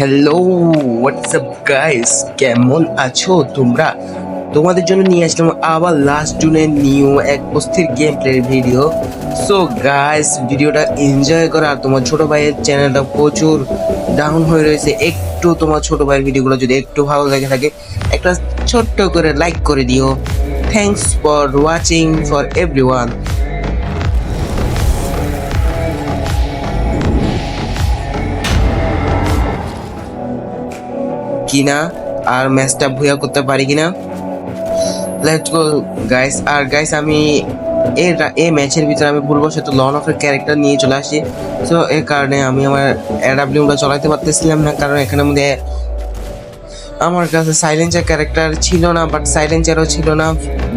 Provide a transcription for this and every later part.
Hello WhatsApp guys কেমন আছো তোমরা? তোমাদের জন্য নিয়ে আসলাম আবার লাস্ট জুনের নিউ এক অস্থির গেম প্লের ভিডিও সো গাইস ভিডিওটা এনজয় করো আর তোমার ছোট ভাইয়ের চ্যানেলটা প্রচুর ডাউন হয়ে রয়েছে। একটু তোমার ছোট ভাইয়ের ভিডিওগুলো যদি একটু ভালো লেগে থাকে, একটা ছোট্ট করে লাইক করে দিও। Thanks for watching for everyone কিনা আর ম্যাচটা ভুয়া করতে পারি কিনা? লেটস গো গাইস আর গাইস আমি এর এই ম্যাচের ভিতরে আমি ভুলবশত লন অফের ক্যারেক্টার নিয়ে চলে আসি। সো এর কারণে আমি আমার অ্যাডাব্লিউটা চালাতে পারতেছিলাম না, কারণ এখানে মধ্যে আমার কাছে সাইলেন্সার ক্যারেক্টার ছিল না বাট সাইলেন্সারও ছিল না।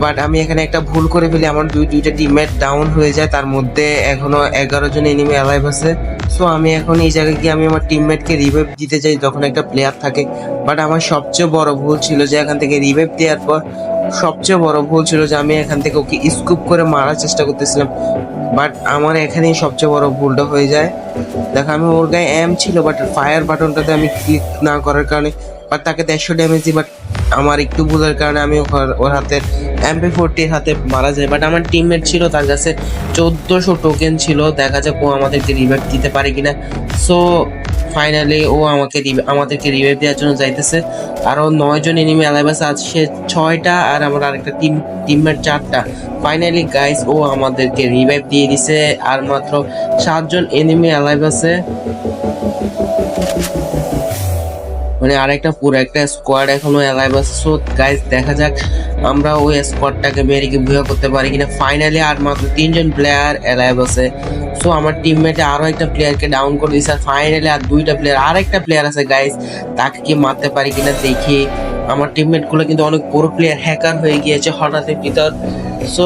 বাট আমি এখানে একটা ভুল করে ফেলি, আমার দুই দুইটা টিমমেট ডাউন হয়ে যায়, তার মধ্যে এখনও এগারো জন এনিমি অ্যালাইভ আছে। সো আমি এখন এই জায়গায় গিয়ে আমি আমার টিমমেটকে রিভাইভ দিতে চাই, যখন একটা প্লেয়ার থাকে। বাট আমার সবচেয়ে বড় ভুল ছিল যে এখান থেকে রিভাইভ দেওয়ার পর সবচেয়ে বড় ভুল ছিল যে আমি এখান থেকে ওকে স্কুপ করে মারার চেষ্টা করতেছিলাম। বাট আমার এখানেই সবচেয়ে বড় ভুলটা হয়ে যায়। দেখো, আমি ওর গায়ে অ্যাম ছিল বাট ফায়ার বাটনটাতে আমি ক্লিক না করার কারণে বাট তাকে দেড়শো ড্যামেজ দিই বাট আমার একটু ভুলের কারণে আমি ওর- হাতে এমপি ফোরটির হাতে মারা যায়। বাট আমার টিমমেট ছিল, তার কাছে চোদ্দোশো টোকেন ছিল। দেখা যাক ও আমাদেরকে রিভাইভ দিতে পারে কিনা। সো ফাইনালি ও আমাকে আমাদেরকে রিভাইভ দেওয়ার জন্য যাইতেছে। আরও নয়জন এনিমি অ্যালাইভাস আছে। ছয়টা আর আমার আরেকটা টিম টিমমেট চারটা। ফাইনালি গাইস ও আমাদেরকে রিভাইভ দিয়ে দিছে। আর মাত্র সাতজন এনিমি অ্যালাইভ আছে। মানে আরেকটা পুরো একটা স্কোয়াড এখনও অ্যালাইভ আছে। সো গাইস দেখা যাক আমরা ওই স্কোয়াডটাকে মেরে কি ভুয়া করতে পারি কিনা। ফাইনালি আর মাত্র তিনজন প্লেয়ার অ্যালাইভ আছে। সো আমার টিমমেটে আরও একটা প্লেয়ারকে ডাউন করে দিয়েছে। আর ফাইনালি আর দুইটা প্লেয়ার আর একটা প্লেয়ার আছে গাইস তাকে কি মারতে পারি কিনা দেখি। আমার টিমমেটগুলো কিন্তু অনেক বড় প্লেয়ার হ্যাকার হয়ে গিয়েছে হঠাৎ ভিতর। সো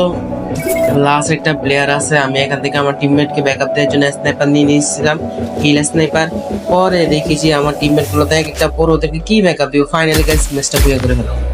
লাস্ট একটা প্লেয়ার আছে, আমি এখান থেকে আমার টিমমেটকে ব্যাকআপ দেওয়ার জন্য স্নাইপার নিয়ে নিয়েছিলাম হিল স্নাইপার পরে দেখেছি আমার টিমমেটগুলো এক একটা পরে ওদেরকে কি ব্যাকআপ দিব? ফাইনালি গাইস ম্যাচটা পুরো করে ফেলাম।